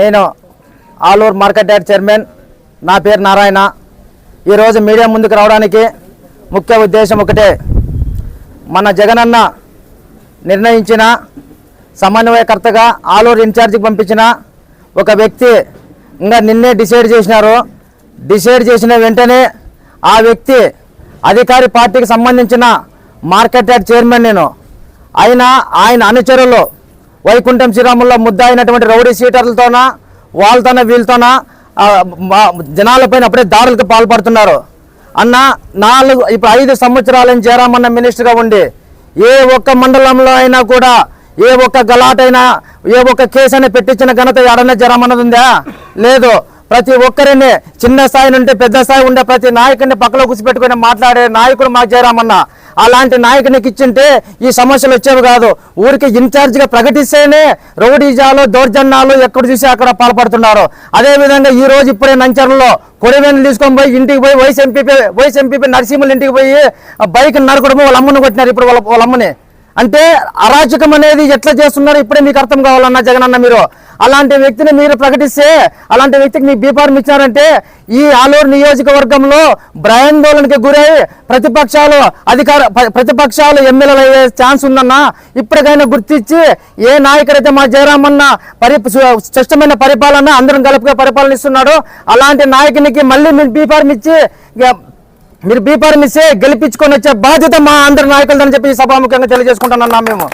నేను Aluru market yard chairman. నా పేరు నారాయణ. ఈరోజు మీడియా ముందుకు రావడానికి ముఖ్య ఉద్దేశం ఒకటే. మన జగనన్న నిర్ణయించిన సమన్వయకర్తగా ఆలూరు ఇన్ఛార్జికి పంపించిన ఒక వ్యక్తి ఇంకా నిన్నే డిసైడ్ చేసినారు. డిసైడ్ చేసిన వెంటనే ఆ వ్యక్తి అధికారి పార్టీకి సంబంధించిన మార్కెట్ యార్డ్ చైర్మన్ నేను. అయినా ఆయన అనుచరులు వైకుంఠం శ్రీరాముల్లో ముద్ద అయినటువంటి రౌడీ సీటర్లతోన వాళ్ళతోన వీళ్ళతోన మా- జనాలపైన అప్పుడే దాడులకు పాల్పడుతున్నారు. అన్న నాలుగు ఇప్పుడు ఐదు సంవత్సరాలను చేరామన్న మినిస్టర్గా ఉండి ఏ ఒక్క మండలంలో అయినా కూడా ఏ ఒక్క గలాటైనా ఏ ఒక్క కేసు అయినా పెట్టించిన ఘనత ఎడన్నా జరమన్నది ఉందా? లేదు. ప్రతి ఒక్కరిని చిన్న స్థాయి నుండి పెద్ద స్థాయి ఉండే ప్రతి నాయకుడిని పక్కలో కూర్చిపెట్టుకుని మాట్లాడే నాయకుడు మాకు చేరామన్నా అలాంటి నాయకునికి ఇచ్చింటే ఈ సమస్యలు వచ్చేవి కాదు. ఊరికి ఇన్ఛార్జిగా ప్రకటిస్తేనే రౌడీజాలు దౌర్జన్యాలు ఎక్కడ చూసి అక్కడ పాల్పడుతున్నారు. అదేవిధంగా ఈ రోజు ఇప్పుడే నంచర్లో కొడివేలు తీసుకొని పోయి ఇంటికి పోయి vice MPP vice MPP Narasimhulu ఇంటికి పోయి బైక్ నరకడము వాళ్ళ అమ్మని కొట్టినారు ఇప్పుడు వాళ్ళ వాళ్ళ అమ్మని. అంటే అరాచకం అనేది ఎట్లా చేస్తున్నారో ఇప్పుడే మీకు అర్థం కావాలన్నా అన్న మీరు. అలాంటి వ్యక్తిని మీరు ప్రకటిస్తే అలాంటి వ్యక్తికి మీ బీఫార్మ్ ఇచ్చారంటే ఈ ఆలూరు నియోజకవర్గంలో భయాందోళనకి గురై ప్రతిపక్షాలు అధికార ప్రతిపక్షాలు ఎమ్మెల్యేలు అయ్యే ఛాన్స్ ఉందన్నా ఇప్పటికైనా గుర్తించి ఏ నాయకుడైతే మా జయరామన్న పరి స్పష్టమైన పరిపాలన అందరం కలిపిగా పరిపాలన ఇస్తున్నాడో అలాంటి నాయకునికి మళ్ళీ మీరు బీఫార్మ్ ఇచ్చి ఇక మీరు బీపర్ ఇస్తే గెలిపించుకొని వచ్చే బాధ్యత మా అందరి నాయకులదని చెప్పి ఈ సభాముఖంగా తెలియజేసుకుంటున్నాం మేము.